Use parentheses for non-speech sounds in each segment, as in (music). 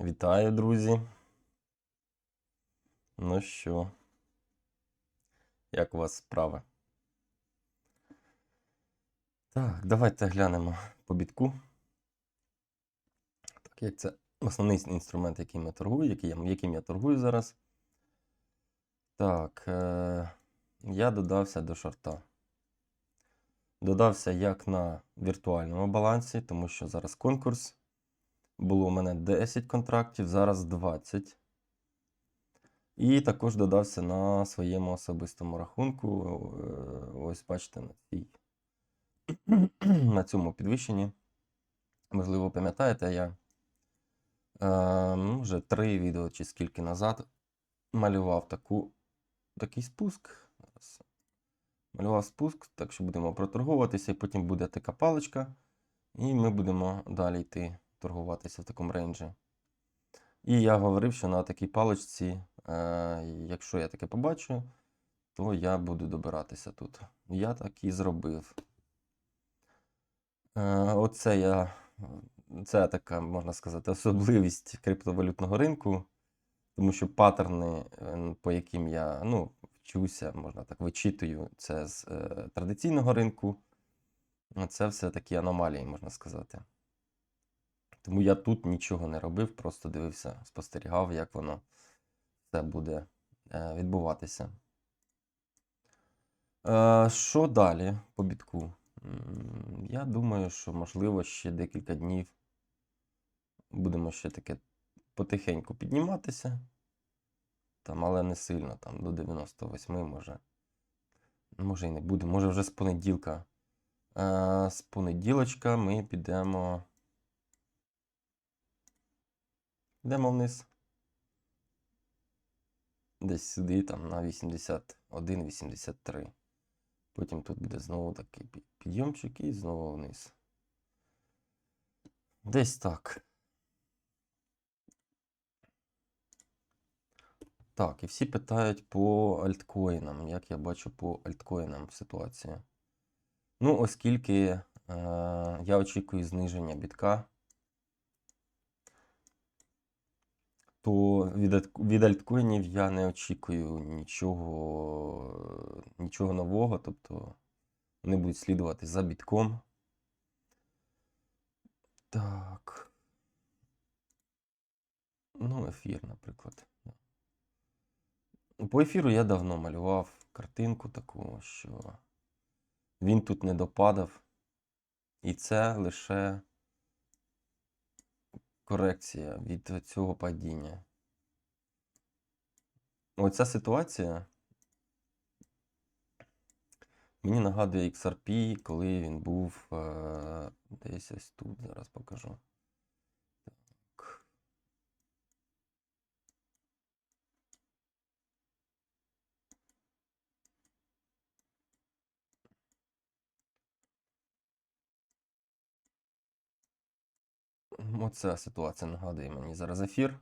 Вітаю, друзі. Ну що, як у вас справи? Так, давайте глянемо по бітку. Так, як це основний інструмент, яким я торгую, який я, яким я торгую зараз. Так, е, я додався до шорта. Додався як на віртуальному балансі, тому що зараз конкурс. Було у мене 10 контрактів, зараз 20. І також додався на своєму особистому рахунку. е, Ось бачите, на цій (clears throat) на цьому підвищенні. Можливо, пам'ятаєте, я е, ну, вже три відео чи скільки назад малював таку, такий спуск. Малював спуск, так що будемо проторговуватися, і потім буде така паличка, і ми будемо далі йти торгуватися в такому рейнджі. І я говорив, що на такій паличці, е, якщо я таке побачу, то я буду добиратися тут. Я так і зробив. Е, Оце я, це така, можна сказати, особливість криптовалютного ринку, тому що паттерни, е, по яким я ну, вчуся, можна так вичитую, це з традиційного ринку. Це все такі аномалії, можна сказати. Тому я тут нічого не робив, просто дивився, спостерігав, як воно все буде е, відбуватися. Е, Що далі по бітку? Я думаю, що можливо ще декілька днів будемо ще таке потихеньку підніматися. Там, але не сильно, там до 98, може. Може і не буде. Може вже з понеділка. Е, З понеділочка ми підемо. Йдемо вниз. Десь сюди, там на 81-83. Потім тут буде знову такий підйомчик і знову вниз. Десь так. Так, і всі питають по альткоїнам, як я бачу по альткоїнам ситуацію. Ну, оскільки е, я очікую зниження бітка, то від, від альткоїнів я не очікую нічого, нічого нового, тобто вони будуть слідувати за бітком. Так. Ну, ефір, наприклад. По ефіру я давно малював картинку таку, що він тут не допадав. І це лише корекція від цього падіння. Оця ситуація мені нагадує XRP, коли він був е, десь ось тут. Зараз покажу. Оця ситуація нагадує мені зараз ефір.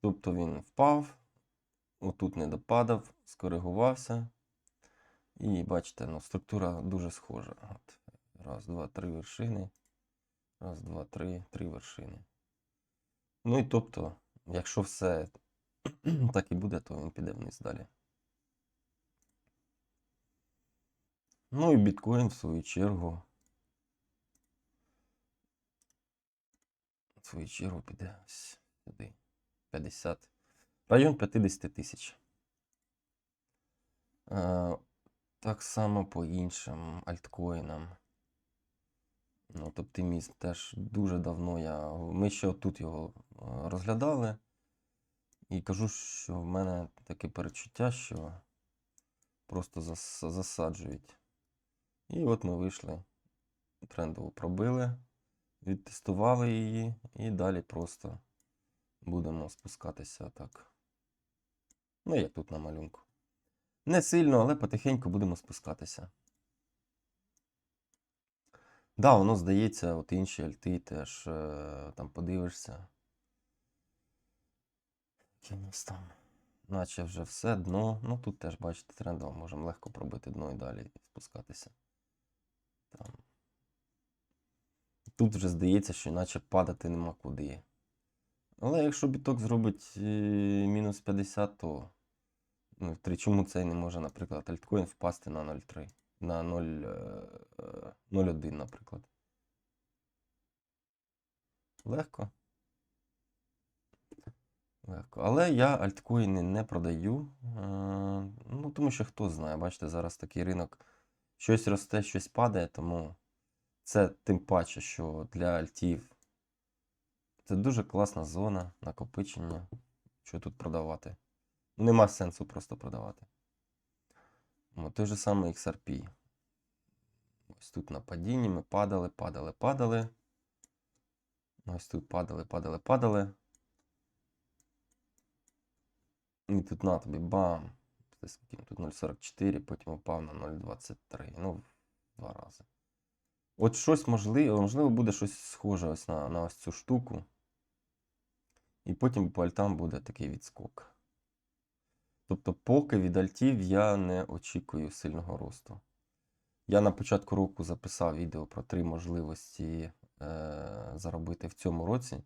Тобто він впав, отут не допадав, скоригувався. І бачите, ну, структура дуже схожа. От. Раз, два, три вершини. Раз, два, три, три вершини. Ну і тобто, якщо все (clears throat) так і буде, то він піде вниз далі. Ну і біткоін, в свою чергу. Свою чергу піде сюди. 50. Район 50 тисяч. Е, Так само по іншим альткоїнам. Ну, от оптимізм теж дуже давно я. Ми ще тут його е, розглядали. І кажу, що в мене таке перечуття, що просто зас- засаджують. І от ми вийшли, трендову пробили, відтестували її, і далі просто будемо спускатися так. Ну, як тут на малюнку. Не сильно, але потихеньку будемо спускатися. Да, воно здається, от інші альти теж е, там подивишся. Які нас там. Наче вже все, дно. Ну тут теж, бачите, трендово можемо легко пробити дно і далі спускатися. Там. Тут вже здається, що наче падати нема куди. Але якщо біток зробить е, мінус 50, то ну, чому цей не може, наприклад, альткоін впасти на 0,3, на 0, е, е, 0,1, наприклад. Легко. Легко. Але я альткоїни не продаю. Ну, тому що хто знає, бачите, зараз такий ринок. Щось росте, щось падає, тому це тим паче, що для альтів це дуже класна зона накопичення. Що тут продавати? Нема сенсу просто продавати. О, той же самий XRP. Ось тут на падінні ми падали, падали, падали. Ось тут падали, падали, падали. І тут на тобі бам. Тут 0,44, потім упав на 0,23. Ну, в два рази. От щось можливо, можливо, буде щось схоже ось на, на ось цю штуку. І потім по альтам буде такий відскок. Тобто, поки від альтів я не очікую сильного росту. Я на початку року записав відео про три можливості е, заробити в цьому році.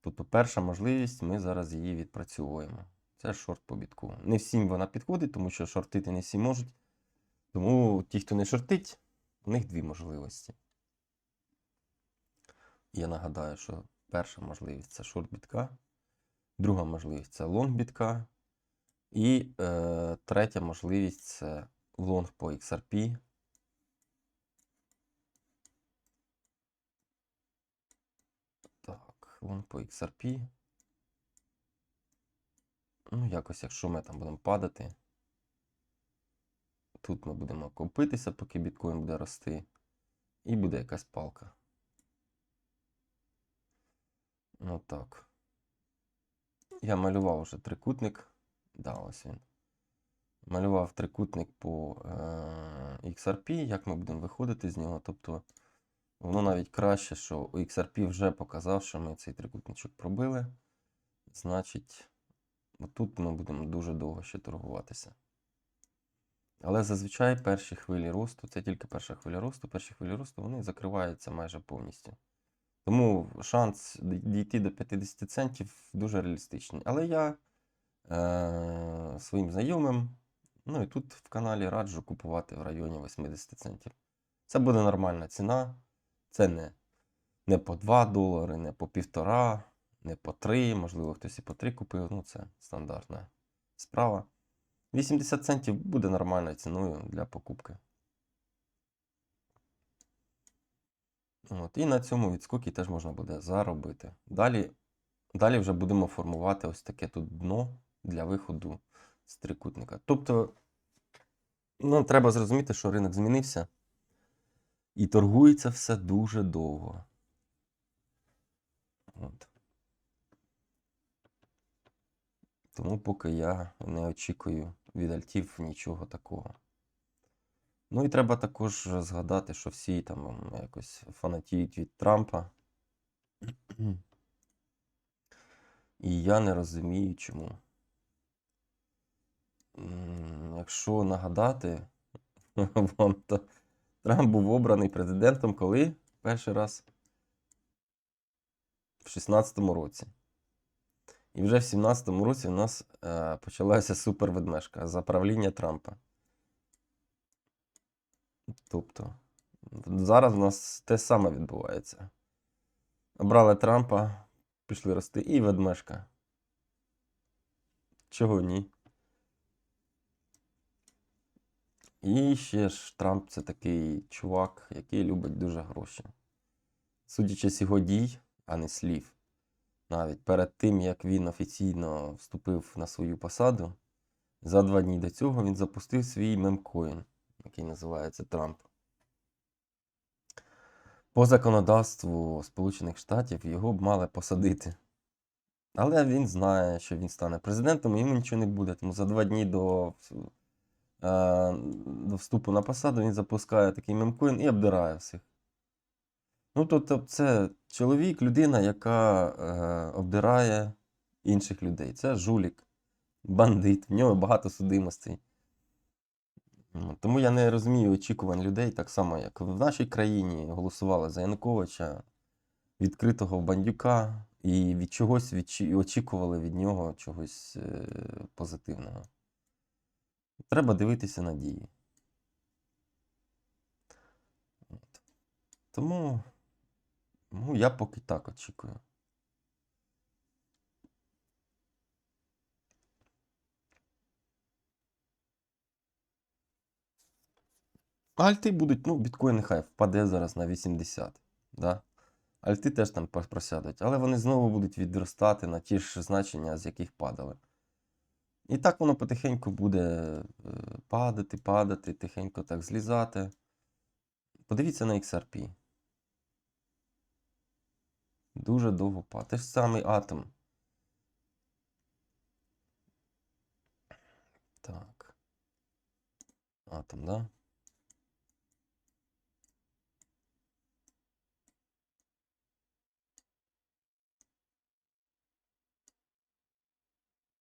Тобто, перша можливість, ми зараз її відпрацьовуємо. Це шорт по бітку. Не всім вона підходить, тому що шортити не всі можуть. Тому ті, хто не шортить, у них дві можливості. Я нагадаю, що перша можливість це шорт бітка, друга можливість це лонг бітка. І е, третя можливість це лонг по XRP. Так, лонг по XRP. Ну, якось, якщо ми там будемо падати, тут ми будемо копитися, поки біткоін буде рости, і буде якась палка. Ну так. Я малював вже трикутник. Да, ось він. Малював трикутник по е, XRP, як ми будемо виходити з нього. Тобто, воно навіть краще, що XRP вже показав, що ми цей трикутничок пробили. Значить, тут ми будемо дуже довго ще торгуватися. Але зазвичай перші хвилі росту, це тільки перша хвиля росту, перші хвилі росту вони закриваються майже повністю. Тому шанс дійти до 50 центів дуже реалістичний. Але я е- своїм знайомим, ну і тут в каналі раджу купувати в районі 80 центів. Це буде нормальна ціна. Це не, не по 2 долари, не по півтора, не по 3, можливо, хтось і по 3 купив. Ну, це стандартна справа. 80 центів буде нормальною ціною для покупки. От, і на цьому відскокі теж можна буде заробити. Далі, далі вже будемо формувати ось таке тут дно для виходу з трикутника. Тобто, ну, треба зрозуміти, що ринок змінився. І торгується все дуже довго. От. Тому поки я не очікую від альтів нічого такого. Ну і треба також згадати, що всі там якось фанатіють від Трампа. І я не розумію, чому. Якщо нагадати (laughs) вам, то Трамп був обраний президентом коли? Перший раз в 16-му році. І вже в 17-му році у нас е, почалася суперведмежка за правління Трампа. Тобто, зараз у нас те саме відбувається. Обрали Трампа, пішли рости і ведмежка. Чого ні? І ще ж Трамп це такий чувак, який любить дуже гроші. Судячи з його дій, а не слів, навіть перед тим, як він офіційно вступив на свою посаду, за два дні до цього він запустив свій мемкоін, який називається Трамп. По законодавству Сполучених Штатів його б мали посадити. Але він знає, що він стане президентом, і йому нічого не буде. Тому за два дні до, е, до вступу на посаду він запускає такий мемкоін і обдирає всіх. Ну, тобто, це чоловік, людина, яка е, обдирає інших людей. Це жулік, бандит, в нього багато судимостей. Ну, Тому я не розумію очікувань людей, так само, як в нашій країні голосували за Януковича, відкритого бандюка, І від чогось відчі- очікували від нього чогось е, позитивного. Треба дивитися на дії. От. Тому ну, я поки так очікую. Альти будуть, ну, біткоін нехай впаде зараз на 80. Да? Альти теж там просядуть, але вони знову будуть відростати на ті ж значення, з яких падали. І так воно потихеньку буде е, падати, падати, тихенько так злізати. Подивіться на XRP. Дуже довго падає. Те ж самий атом. Так. Атом, да?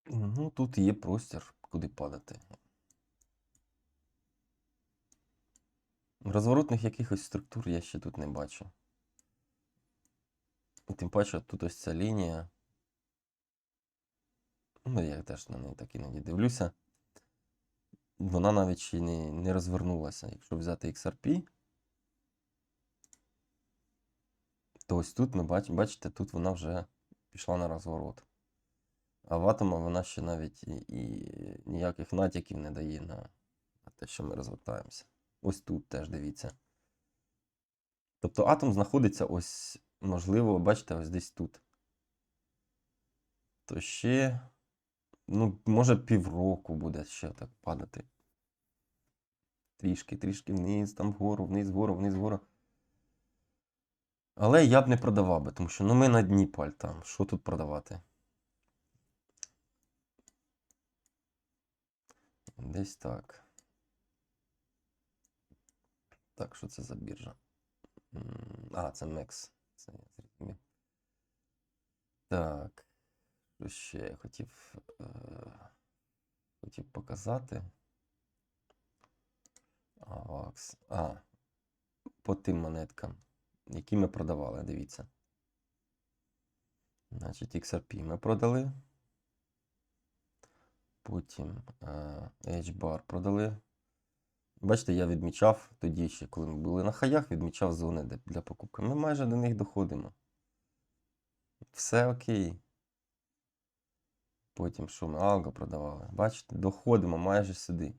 Ну, тут є простір, куди падати. Розворотних якихось структур я ще тут не бачу. І тим паче тут ось ця лінія. Ну, я теж на неї так іноді дивлюся. Вона навіть ще не, не розвернулася. Якщо взяти XRP, то ось тут ми бач, бачите, тут вона вже пішла на розворот. А в атома вона ще навіть і, і ніяких натяків не дає на, на те, що ми розвертаємося. Ось тут теж дивіться. Тобто атом знаходиться ось, можливо, бачите, ось десь тут. То ще, ну, може, півроку буде ще так падати. Трішки, трішки вниз, там вгору, вниз, вгору, вниз, вгору. Але я б не продавав би, тому що ну, ми на дні паль там. Що тут продавати? Десь так. Так, що це за біржа? А, це MEX. Це я зрозумів. Так. Що ще я хотів, е, хотів показати. AVAX. А, по тим монеткам, які ми продавали, дивіться. Значить, XRP ми продали. Потім е, H-Bar продали. Бачите, я відмічав тоді ще, коли ми були на хаях, відмічав зони для покупки. Ми майже до них доходимо. Все окей. Потім що ми Алго продавали. Бачите, доходимо майже сюди.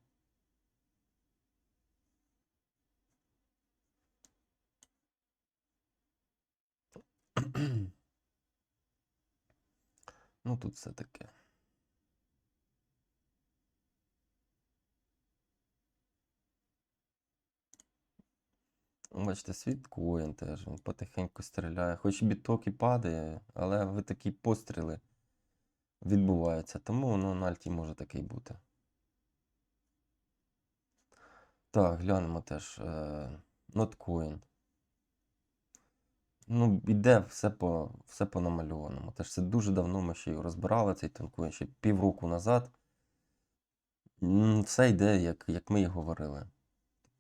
(clears throat) Ну, тут все таке. Бачите, світкоін теж, він потихеньку стріляє. Хоч біток і падає, але ви такі постріли відбуваються. Тому воно на альті може таке й бути. Так, глянемо теж. Е, Ноткоін. Ну, іде все по, все по намальованому. Теж це дуже давно ми ще його розбирали, цей тонкоін, ще півроку назад. Все йде, як, як ми і говорили.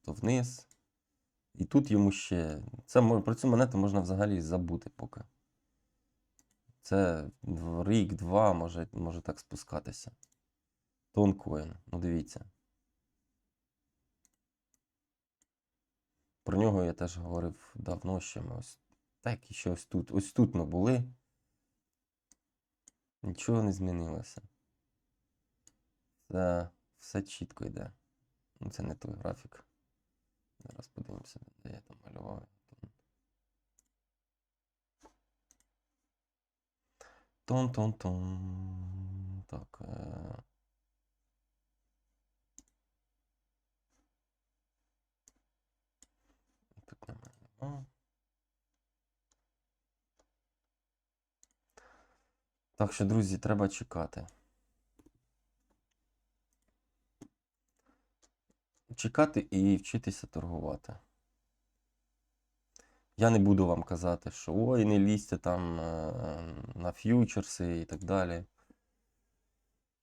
Тобто вниз. І тут йому ще. Це, про цю монету можна взагалі забути поки. Це рік-два може, може так спускатися. Тонкоін. Ну дивіться. Про нього я теж говорив давно ще ми ось. Так, і ще ось тут. Ось тут ми були. Нічого не змінилося. Це все чітко йде. Ну, це не той графік. Зараз подивимося, де я там малював. Тон-тон-тон. Так. Е... Тут немає. нема. Так що, друзі, треба чекати. Чекати і вчитися торгувати. Я не буду вам казати, що ой, не лізьте там е, на ф'ючерси і так далі.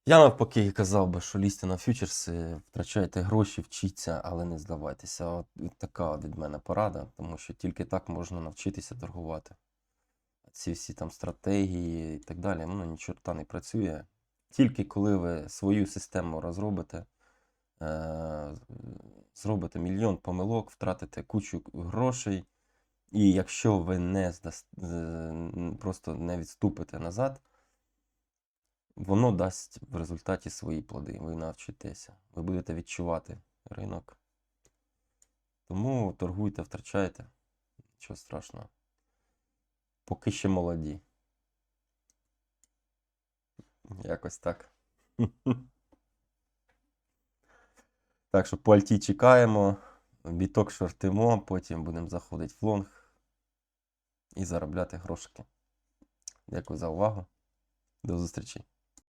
Я навпаки казав би, що лізьте на ф'ючерси, втрачайте гроші, вчіться, але не здавайтеся. От, така від мене порада, тому що тільки так можна навчитися торгувати. ці всі там стратегії і так далі, воно ні чорта не працює. Тільки коли ви свою систему розробите, зробите мільйон помилок, втратите кучу грошей, і якщо ви не просто не відступите назад, воно дасть в результаті свої плоди. Ви навчитеся. Ви будете відчувати ринок. Тому торгуйте, втрачайте. Нічого страшного. Поки ще молоді. Якось так. (laughs) Так що по альті чекаємо, біток шортимо, потім будемо заходити в лонг і заробляти грошики. Дякую за увагу. До зустрічі.